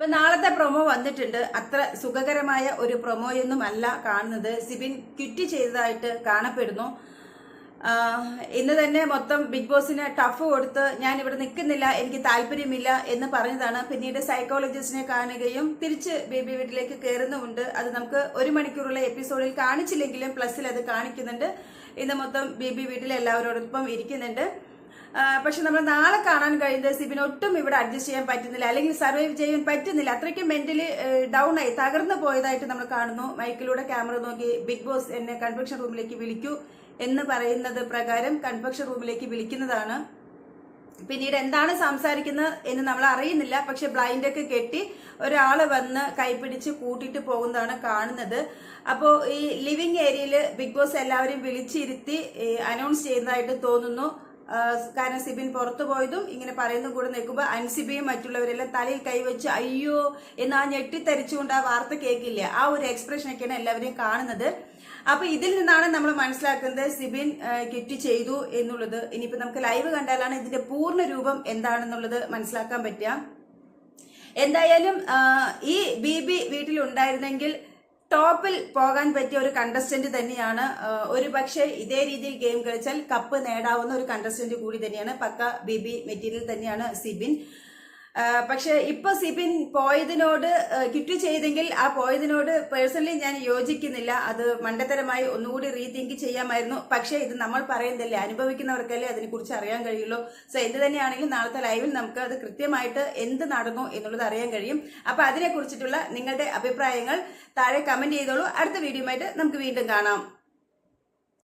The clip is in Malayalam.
ഇപ്പൊ നാളത്തെ പ്രൊമോ വന്നിട്ടുണ്ട്. അത്ര സുഖകരമായ ഒരു പ്രൊമോയൊന്നും അല്ല കാണുന്നത്. സിബിൻ ക്വിറ്റ് ചെയ്തതായിട്ട് കാണപ്പെടുന്നു. ഇന്ന് തന്നെ മൊത്തം ബിഗ് ബോസിന് ടഫ് കൊടുത്ത് ഞാൻ ഇവിടെ നിൽക്കുന്നില്ല എനിക്ക് താല്പര്യമില്ല എന്ന് പറഞ്ഞതാണ്. പിന്നീട് സൈക്കോളജിസ്റ്റിനെ കാണുകയും തിരിച്ച് ബേബി വീട്ടിലേക്ക് കയറുന്നുമുണ്ട്. അത് നമുക്ക് ഒരു മണിക്കൂറുള്ള എപ്പിസോഡിൽ കാണിച്ചില്ലെങ്കിലും പ്ലസിൽ അത് കാണിക്കുന്നുണ്ട്. ഇന്ന് മൊത്തം ബേബി വീട്ടിൽ എല്ലാവരോടൊപ്പം ഇരിക്കുന്നുണ്ട്. പക്ഷെ നമ്മൾ നാളെ കാണാൻ കഴിയുന്നത് സിബിന് ഒട്ടും ഇവിടെ അഡ്ജസ്റ്റ് ചെയ്യാൻ പറ്റുന്നില്ല അല്ലെങ്കിൽ സർവൈവ് ചെയ്യാൻ പറ്റുന്നില്ല. അത്രയ്ക്കും മെന്റലി ഡൗൺ ആയി തകർന്നു പോയതായിട്ട് നമ്മൾ കാണുന്നു. മൈക്കിലൂടെ ക്യാമറ നോക്കി ബിഗ് ബോസ് എന്നെ കൺവെൻഷൻ റൂമിലേക്ക് വിളിക്കൂ എന്ന് പറയുന്നത് പ്രകാരം കൺവെൻഷൻ റൂമിലേക്ക് വിളിക്കുന്നതാണ്. പിന്നീട് എന്താണ് സംസാരിക്കുന്നത് എന്ന് നമ്മൾ അറിയുന്നില്ല. പക്ഷെ ബ്ലൈൻഡ് ഒക്കെ കെട്ടി ഒരാൾ വന്ന് കൈപിടിച്ച് കൂട്ടിയിട്ട് പോകുന്നതാണ് കാണുന്നത്. അപ്പോൾ ഈ ലിവിംഗ് ഏരിയയിൽ ബിഗ് ബോസ് എല്ലാവരെയും വിളിച്ചിരുത്തി അനൗൺസ് ചെയ്യുന്നതായിട്ട് തോന്നുന്നു. കാരണം സിബിൻ പുറത്തു പോയതും ഇങ്ങനെ പറയുന്നതും കൂടെ നിൽക്കുമ്പോൾ അൻസിബിയും മറ്റുള്ളവരെല്ലാം തലയിൽ കൈവച്ച് അയ്യോ എന്ന് ആ ഞെട്ടിത്തരിച്ചുകൊണ്ട് ആ വാർത്ത കേൾക്കില്ല? ആ ഒരു എക്സ്പ്രഷനൊക്കെയാണ് എല്ലാവരെയും കാണുന്നത്. അപ്പൊ ഇതിൽ നിന്നാണ് നമ്മൾ മനസ്സിലാക്കുന്നത് സിബിൻ കിറ്റ് ചെയ്തു എന്നുള്ളത്. ഇനിയിപ്പോ നമുക്ക് ലൈവ് കണ്ടാലാണ് ഇതിന്റെ പൂർണ രൂപം എന്താണെന്നുള്ളത് മനസ്സിലാക്കാൻ പറ്റുക. എന്തായാലും ഈ ബി ബി വീട്ടിലുണ്ടായിരുന്നെങ്കിൽ ടോപ്പിൽ പോകാൻ പറ്റിയ ഒരു കണ്ടസ്റ്റന്റ് തന്നെയാണ് ഒരു പക്ഷേ ഇതേ രീതിയിൽ ഗെയിം കളിച്ചാൽ കപ്പ് നേടാവുന്ന ഒരു കണ്ടസ്റ്റന്റ് കൂടി തന്നെയാണ്. പക്ക ബി ബി മെറ്റീരിയൽ തന്നെയാണ് സിബിൻ. പക്ഷെ ഇപ്പൊ സിബിൻ പോയതിനോട് കിറ്റ് ചെയ്തെങ്കിൽ ആ പോയതിനോട് പേഴ്സണലി ഞാൻ യോജിക്കുന്നില്ല. അത് മണ്ടത്തരമായി ഒന്നുകൂടി റീതിങ്ക് ചെയ്യാമായിരുന്നു. പക്ഷെ ഇത് നമ്മൾ പറയുന്നില്ലേ അനുഭവിക്കുന്നവർക്കല്ലേ അതിനെക്കുറിച്ച് അറിയാൻ കഴിയുള്ളൂ. സോ എന്ത് തന്നെയാണെങ്കിലും നാളത്തെ ലൈവിൽ നമുക്ക് അത് കൃത്യമായിട്ട് എന്ത് നടന്നു എന്നുള്ളത് അറിയാൻ കഴിയും. അപ്പൊ അതിനെക്കുറിച്ചിട്ടുള്ള നിങ്ങളുടെ അഭിപ്രായങ്ങൾ താഴെ കമന്റ് ചെയ്തോളൂ. അടുത്ത വീഡിയോ നമുക്ക് വീണ്ടും കാണാം.